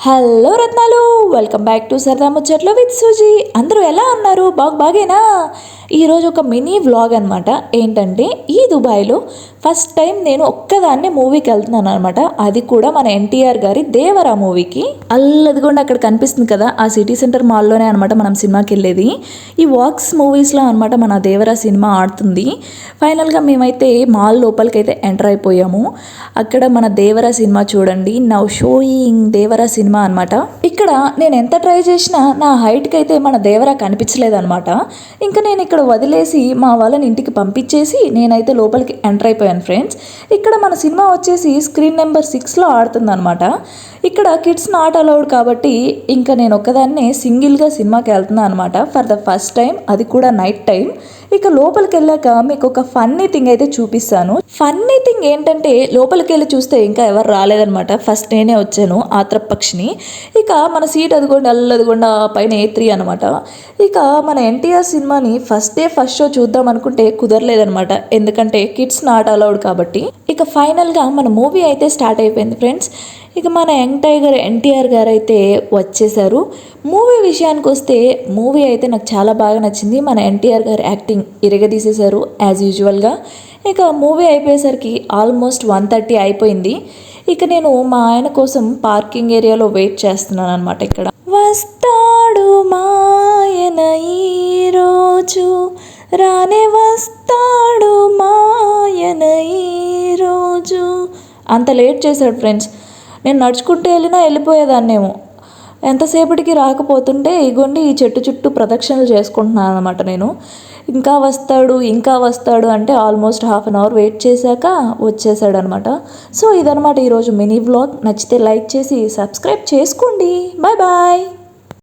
Hello రత్నాలు welcome back to సరదా ముచ్చట్లు విత్ సూజీ అందరూ ఎలా ఉన్నారు? బాగు బాగేనా? ఈరోజు ఒక మినీ వ్లాగ్ అనమాట ఏంటంటే ఈ దుబాయ్లో ఫస్ట్ టైం నేను ఒక్కదాన్నే మూవీకి వెళ్తున్నాను అనమాట అది కూడా మన ఎన్టీఆర్ గారి దేవరా మూవీకి అల్లదిగోండి అక్కడ కనిపిస్తుంది కదా ఆ సిటీ సెంటర్ మాల్లోనే అనమాట మనం సినిమాకి వెళ్ళేది. ఈ వాక్స్ మూవీస్లో అనమాట మన దేవరా సినిమా ఆడుతుంది. ఫైనల్గా మేమైతే మాల్ లోపలికైతే ఎంటర్ అయిపోయాము. అక్కడ మన దేవరా సినిమా చూడండి. నవ్ షోయింగ్ దేవరా సినిమా అనమాట ఇక్కడ నేను ఎంత ట్రై చేసినా నా హైట్కి అయితే మన దేవరా కనిపించలేదన్నమాట. ఇంకా నేను ఇక్కడ వదిలేసి మా వాళ్ళని ఇంటికి పంపించేసి నేనైతే లోపలికి ఎంటర్ అయిపోయాను ఫ్రెండ్స్. ఇక్కడ మన సినిమా వచ్చేసి స్క్రీన్ నెంబర్ సిక్స్లో ఆడుతుంది అనమాట ఇక్కడ కిడ్స్ నాట్ అలౌడ్ కాబట్టి ఇంకా నేను ఒక్కదాన్నే సింగిల్గా సినిమాకి వెళ్తున్నాను అనమాట ఫర్ ద ఫస్ట్ టైం అది కూడా నైట్ టైం ఇక లోపలికి వెళ్ళాక మీకు ఒక ఫన్నీ థింగ్ అయితే చూపిస్తాను. ఫన్నీ థింగ్ ఏంటంటే లోపలికి వెళ్ళి చూస్తే ఇంకా ఎవరు రాలేదనమాట ఫస్ట్ నేనే వచ్చాను ఆత్రపక్షిని. ఇక మన సీట్ అదిగోండి అల్లదిగోండి పైన ఏ త్రీ అనమాట ఇక మన ఎన్టీఆర్ సినిమాని ఫస్ట్ డే ఫస్ట్ షో చూద్దాం అనుకుంటే కుదరలేదనమాట ఎందుకంటే కిడ్స్ నాట్ అలౌడ్ కాబట్టి. ఇక ఫైనల్గా మన మూవీ అయితే స్టార్ట్ అయిపోయింది ఫ్రెండ్స్ ఇక మన యంగ్ టైగర్ ఎన్టీఆర్ గారు అయితే వచ్చేసారు. మూవీ విషయానికి వస్తే మూవీ అయితే నాకు చాలా బాగా నచ్చింది. మన ఎన్టీఆర్ గారు యాక్టింగ్ ఇరగదీసేశారు యాజ్ యూజువల్గా ఇక మూవీ అయిపోయేసరికి ఆల్మోస్ట్ వన్ థర్టీ అయిపోయింది. ఇక నేను మా ఆయన కోసం పార్కింగ్ ఏరియాలో వెయిట్ చేస్తున్నాను అనమాట ఇక్కడ. వస్తాడు మాయన ఈరోజు. రానే వస్తాడు మాయన ఈరోజు. అంత లేట్ చేశాడు ఫ్రెండ్స్. నేను నడుచుకుంటూ వెళ్ళినా వెళ్ళిపోయేదాన్నేమో. ఎంతసేపటికి రాకపోతుంటే ఇగోండి ఈ చెట్టు చుట్టూ ప్రదక్షిణలు చేసుకుంటున్నాను అనమాట నేను. ఇంకా వస్తాడు ఇంకా వస్తాడు అంటే almost half an hour wait చేశాక వచ్చేసాడు అనమాట సో ఇదనమాట ఈరోజు మినీ వ్లాగ్ నచ్చితే లైక్ చేసి సబ్స్క్రైబ్ చేసుకోండి. Bye bye